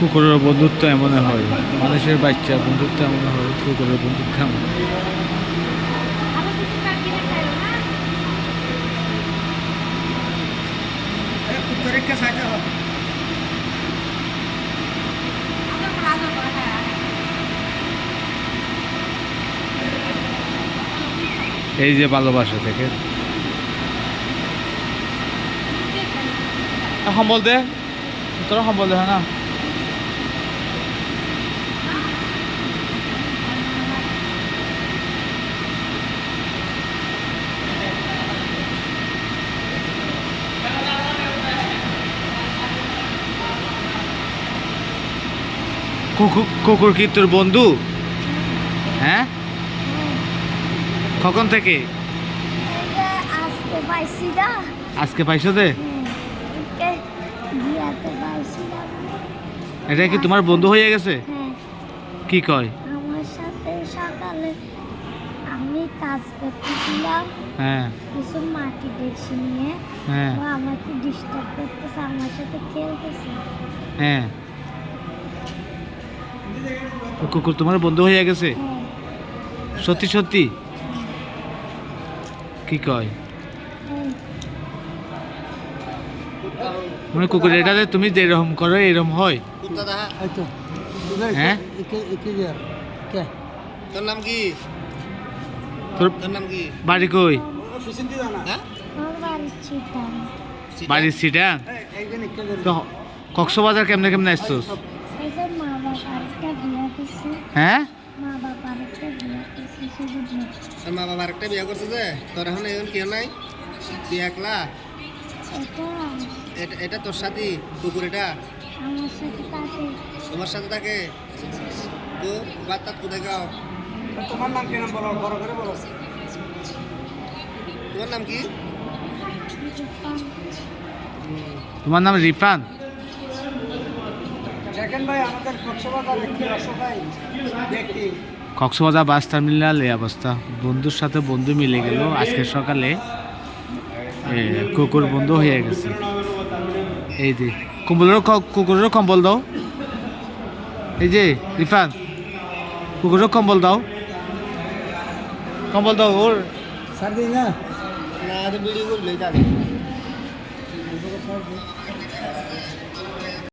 কুকুরের বন্ধুত্ব এমন হয় মানুষের বাচ্চা বন্ধুত্ব এমন হয় কুকুরের বন্ধুত্ব এমন এই যে ভালোবাসা থেকে। সম্বল দে। তোর সম্বল দে না? কুকুর কুকুর কি তোর বন্ধু? হ্যাঁ? কখন থেকে? আজকে পাইছি দে? এটা কি তোমার বন্ধু হয়ে গেছে? হ্যাঁ। কি কয়? আমার সাথে সকালে আমি কাজ করতেছিলাম। হ্যাঁ। কিছু মাটি ডেকছি নিয়ে। হ্যাঁ। আমাকে ডিস্টার্ব করতেছে আমার সাথে খেলতেছে। হ্যাঁ। কুকুর তোমার বন্ধু হয়ে গেছে? সত্যি সত্যি? কি কয়? মানে কুকুর এটা যে তুমি যেরকম করো এরকম হয়? হ্যাঁ? তোর নাম কি? তোর নাম কি? বাড়ি কই? হ্যাঁ? বাড়ির সিটা কক্সবাজার কেমনে কেমনে আসছোস এই যে মা বাবার একটা বিয়া করছে হ্যাঁ? মা বাবা একটা বিয়ে করছে যে তোর এখন এখন কেউ নাই? তুই একলা? এটা এটা তোর সাথী কুকুর এটা? আমার সাথে তাকে। তোমার সাথে থাকে তো বার্তা কোথায় গাও তোমার নাম কেন বলো বড় করে বলো। তোমার নাম কি? তোমার নাম রিফান? কক্সবাজার বাস টার্মিনাল এই অবস্থা। বন্ধুর সাথে বন্ধু মিলে গেল। আজকে সকালে এ, কুকুর বন্ধু হয়ে গেছে। এই যে কম্বলেরও কুকুরেরও কম্বল দাও। এই যে রিফান কুকুরেরও কম্বল দাও। কম্বল দাও ওর। না?